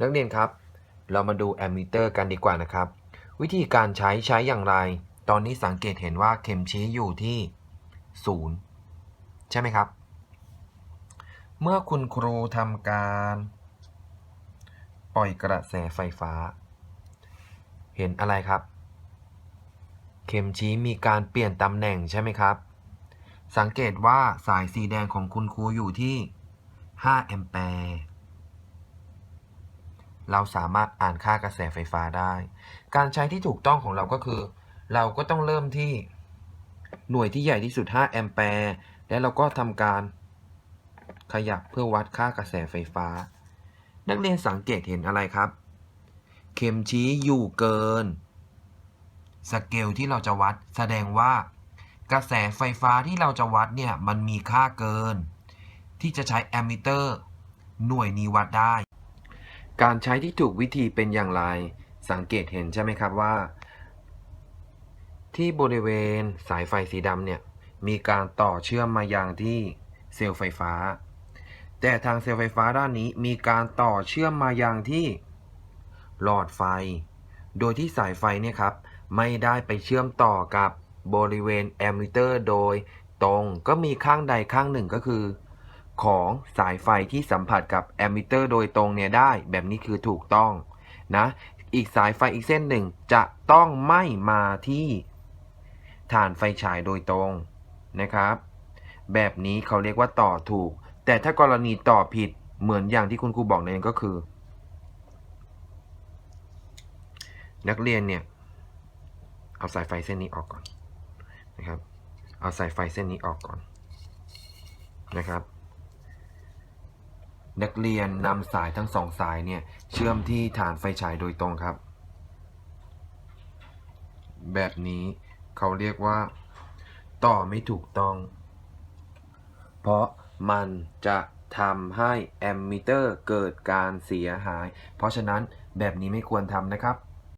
นักเรียนครับ เรามาดูแอมมิเตอร์กันดีกว่านะครับ วิธีการใช้ใช้อย่างไร ตอนนี้สังเกตเห็นว่าเข็มชี้อยู่ที่ 0 ใช่ไหมครับ เมื่อคุณครูทำการ ปล่อยกระแสไฟฟ้า เห็นอะไรครับ เข็มชี้มีการเปลี่ยนตำแหน่งใช่ไหมครับ สังเกตว่าสายสีแดงของคุณครูอยู่ที่ 5 แอมแปร์ เราสามารถอ่านค่ากระแสไฟฟ้าได้ การใช้ที่ถูกต้องของเราก็คือ เราก็ต้องเริ่มที่หน่วยที่ใหญ่ที่สุด 5 แอมแปร์ แล้วเราก็ทำการขยับเพื่อวัดค่ากระแสไฟฟ้า นักเรียนสังเกตเห็นอะไรครับ เข็มชี้อยู่เกิน สเกลที่เราจะวัดแสดงว่ากระแสไฟฟ้าที่เราจะวัดเนี่ยมันมีค่าเกิน ที่จะใช้แอมมิเตอร์ หน่วยนี้วัดได้ การใช้ที่ถูกวิธีเป็นอย่างไร สังเกตเห็นใช่ไหมครับว่า ที่บริเวณสายไฟสีดำเนี่ยมีการต่อเชื่อมมายังที่เซลล์ไฟฟ้า แต่ทางเซลล์ไฟฟ้าด้านนี้มีการต่อเชื่อมมายังที่หลอดไฟ โดยที่สายไฟเนี่ยครับไม่ได้ไปเชื่อมต่อกับบริเวณแอมมิเตอร์โดยตรงก็มีข้างใดข้างหนึ่งก็คือ ของสายไฟที่สัมผัสกับแอมมิเตอร์โดยตรงเนี่ยได้แบบนี้คือถูกต้องนะอีกสายไฟอีกเส้นหนึ่งจะต้องไม่มาที่ฐานไฟฉายโดยตรงนะครับ แบบนี้เขาเรียกว่าต่อถูก แต่ถ้ากรณีต่อผิดเหมือนอย่างที่คุณครูบอกนั่นก็คือ นักเรียนเนี่ย เอาสายไฟเส้นนี้ออกก่อนนะครับ เอาสายไฟเส้นนี้ออกก่อนนะครับ นักเรียนนำสายทั้งสองสายเนี่ยเชื่อมที่ฐานไฟฉายโดยตรงครับ แบบนี้เขาเรียกว่า ต่อไม่ถูกต้อง เพราะมันจะทำให้แอมมิเตอร์เกิดการเสียหาย เพราะฉะนั้นแบบนี้ไม่ควรทำนะครับ